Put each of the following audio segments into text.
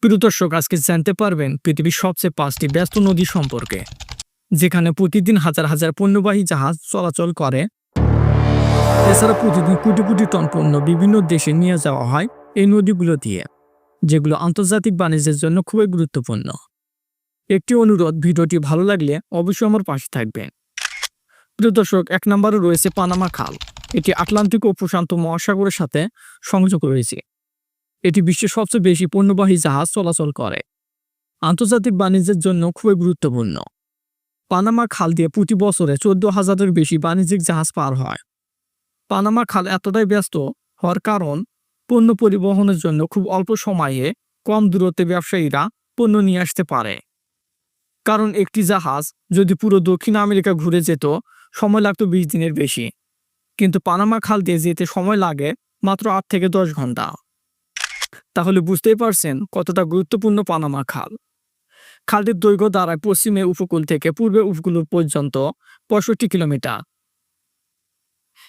প্রিয় দর্শক, আজকে জানতে পারবেন পৃথিবীর সবচেয়ে পাঁচটি ব্যস্ত নদী সম্পর্কে, যেখানে প্রতিদিন হাজার হাজার পণ্যবাহী জাহাজ চলাচল করে। এছাড়া প্রতিদিন কোটি কোটি টন পণ্য বিভিন্ন দেশে নিয়ে যাওয়া হয় এই নদীগুলো দিয়ে, যেগুলো আন্তর্জাতিক বাণিজ্যের জন্য খুবই গুরুত্বপূর্ণ। একটি অনুরোধ, ভিডিওটি ভালো লাগলে অবশ্যই আমার পাশে থাকবেন। প্রিয় দর্শক, এক নম্বরে রয়েছে পানামা খাল। এটি আটলান্টিক ও প্রশান্ত মহাসাগরের সাথে সংযোগ রয়েছে। এটি বিশ্বের সবচেয়ে বেশি পণ্যবাহী জাহাজ চলাচল করে। আন্তর্জাতিক বাণিজ্যের জন্য খুবই গুরুত্বপূর্ণ। পানামা খাল দিয়ে প্রতি বছরে চোদ্দ হাজারের বেশি বাণিজ্যিক জাহাজ পার হয়। পানামা খাল এতটাই ব্যস্ত হওয়ার কারণ, পণ্য পরিবহনের জন্য খুব অল্প সময়ে কম দূরত্বে ব্যবসায়ীরা পণ্য নিয়ে আসতে পারে। কারণ একটি জাহাজ যদি পুরো দক্ষিণ আমেরিকা ঘুরে যেত, সময় লাগত বিশ দিনের বেশি। কিন্তু পানামা খাল দিয়ে যেতে সময় লাগে মাত্র আট থেকে দশ ঘণ্টা তাহলে বুঝতেই পারছেন কতটা গুরুত্বপূর্ণ পানামা খাল। খালটির দৈর্ঘ্য দাঁড়ায় পশ্চিমে উপকূল থেকে পূর্বে উপকূল পর্যন্ত পঁয়ষট্টি কিলোমিটার।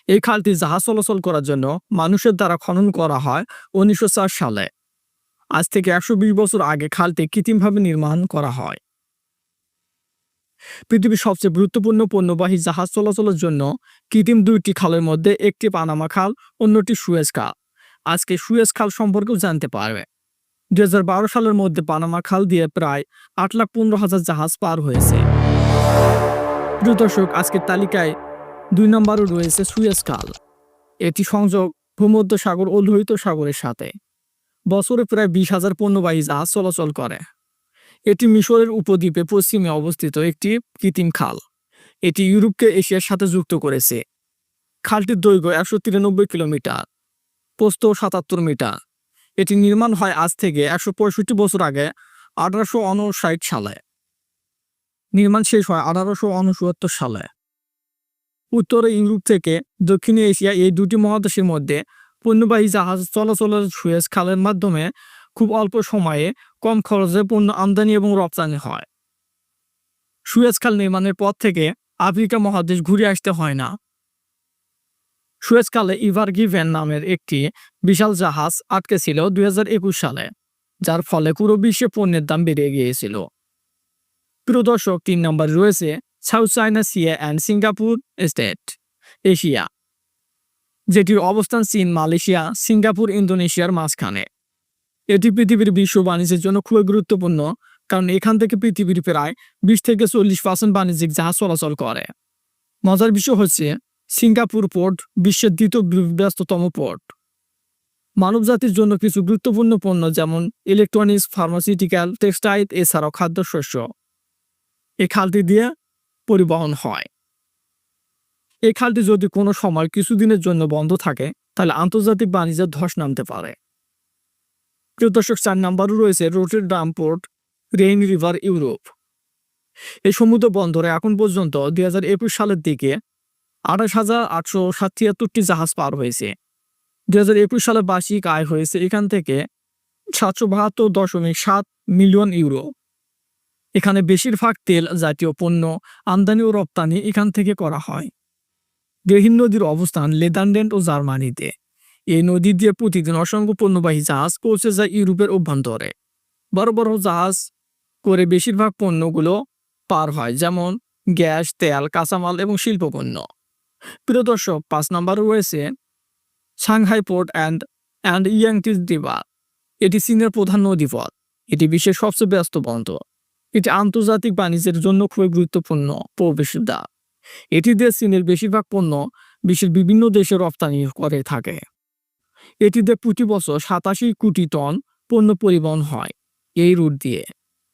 এই খালটি জাহাজ চলাচল করার জন্য মানুষের দ্বারা খনন করা হয় উনিশশো চার সালে। আজ থেকে একশো বিশ বছর আগে খালটি কৃত্রিমভাবে নির্মাণ করা হয়। পৃথিবীর সবচেয়ে গুরুত্বপূর্ণ পণ্যবাহী জাহাজ চলাচলের জন্য কৃত্রিম দুইটি খালের মধ্যে একটি পানামা খাল, অন্যটি সুয়েজ খাল। আজকে সুয়েজ খাল সম্পর্কেও জানতে পারবে। দুই হাজার বারো সালের মধ্যে পানামা খাল দিয়ে প্রায় আট লাখ পনেরো হাজার জাহাজ পার হয়েছে। দর্শক, আজকের তালিকায় দুই নম্বরও রয়েছে সুয়েজ খাল। এটি সংযোগ ভূমধ্য সাগর ও লোহিত সাগরের সাথে। বছরে প্রায় বিশ হাজার পণ্যবাহী জাহাজ চলাচল করে। এটি মিশরের উপদ্বীপে পশ্চিমে অবস্থিত একটি কৃত্রিম খাল। এটি ইউরোপকে এশিয়ার সাথে যুক্ত করেছে। খালটির দৈর্ঘ্য একশো তিরানব্বই কিলোমিটার। প্রস্থ সাতাত্তর মিটার। এটি নির্মাণ হয় আজ থেকে একশো পঁয়ষট্টি বছর আগে আঠারোশো উনষাট সালে। নির্মাণ শেষ হয় আঠারোশো উনসত্তর সালে। উত্তরে ইউরোপ থেকে দক্ষিণ এশিয়া এই দুটি মহাদেশের মধ্যে পণ্যবাহী জাহাজ চলাচলের সুয়েজ খালের মাধ্যমে খুব অল্প সময়ে কম খরচে পণ্য আমদানি এবং রপ্তানি হয়। সুয়েজ খাল নির্মাণের পর থেকে আফ্রিকা মহাদেশ ঘুরে আসতে হয় না। সুয়েজ খালে ইভার গিভেন নামের একটি বিশাল জাহাজ আটকে ছিল দুই সালে, যার ফলে পুরো বিশ্বে পণ্যের দাম বেড়ে গিয়েছিল। প্রিয় দর্শক, তিন নম্বর রয়েছে South China Sea and Singapore Strait, Asia, যেটির অবস্থান চীন, মালয়েশিয়া, সিঙ্গাপুর, ইন্দোনেশিয়ার মাঝখানে। এটি পৃথিবীর বিশ্ব বাণিজ্যের জন্য খুবই গুরুত্বপূর্ণ, কারণ এখান থেকে পৃথিবীর প্রায় বিশ থেকে চল্লিশ পার্সেন্ট বাণিজ্যিক জাহাজ চলাচল করে। মজার বিষয় হচ্ছে সিঙ্গাপুর পোর্ট, বিশ্বের দ্বিতীয় ব্যস্ততম পোর্ট। মানবজাতির জন্য কিছু গুরুত্বপূর্ণ পণ্য যেমন ইলেকট্রনিক্স ফার্মাসিউটিক্যাল টেক্সটাইল এছাড়াও খাদ্যশস্য। এই খালটি দিয়ে পরিবহন হয়। এই খালটি যদি কোনো সময় কিছুদিনের জন্য বন্ধ থাকে, তাহলে আন্তর্জাতিক বাণিজ্যের ধস নামতে পারে। প্রিয় দর্শক, চার নাম্বারও রয়েছে Rotterdam port, Rhine river Europe. এই সমুদ্র বন্দরে এখন পর্যন্ত দুই হাজার একুশ সালের দিকে আঠাশ হাজার আটশো সাতটিয়াত্তরটি জাহাজ পার হয়েছে। দুই হাজার একুশ সালে বার্ষিক আয় হয়েছে এখান থেকে সাতশো বাহাত্তর দশমিক সাত মিলিয়ন ইউরো। এখানে বেশিরভাগ তেল, জাতীয় পণ্য, আমদানি ও রপ্তানি এখান থেকে করা হয়। দেহিন নদীর অবস্থান নেদারল্যান্ড ও জার্মানিতে। এই নদী দিয়ে প্রতিদিন অসংখ্য পণ্যবাহী জাহাজ পৌঁছে যায় ইউরোপের অভ্যন্তরে। বড় বড় জাহাজ করে বেশিরভাগ পণ্যগুলো পার হয়, যেমন গ্যাস, তেল, কাঁচামাল এবং শিল্পপণ্য। প্রিয় দর্শক, পাঁচ নম্বরে রয়েছে Shanghai port and and Yangtze river এটি চীনের প্রধান নদীপথ এটি বিশ্বের সবচেয়ে ব্যস্ত বন্দর। এটি আন্তর্জাতিক বাণিজ্যের জন্য খুবই গুরুত্বপূর্ণ প্রবেশদ্বার। এটি দিয়ে চীনের বেশিরভাগ পণ্য বিশ্বের বিভিন্ন দেশে রপ্তানি করে থাকে। এটিতে প্রতি বছর সাতাশি কোটি টন পণ্য পরিবহন হয়। এই রুট দিয়ে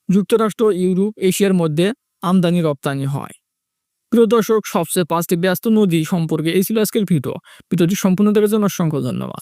যুক্তরাষ্ট্র, ইউরোপ, এশিয়ার মধ্যে আমদানি রপ্তানি হয়। প্রিয় দর্শক, সবচেয়ে পাঁচটি ব্যস্ত নদী সম্পর্কে এই ছিল আজকের ভিডিও। ভিডিওটি সম্পূর্ণ দেখার জন্য অসংখ্য ধন্যবাদ।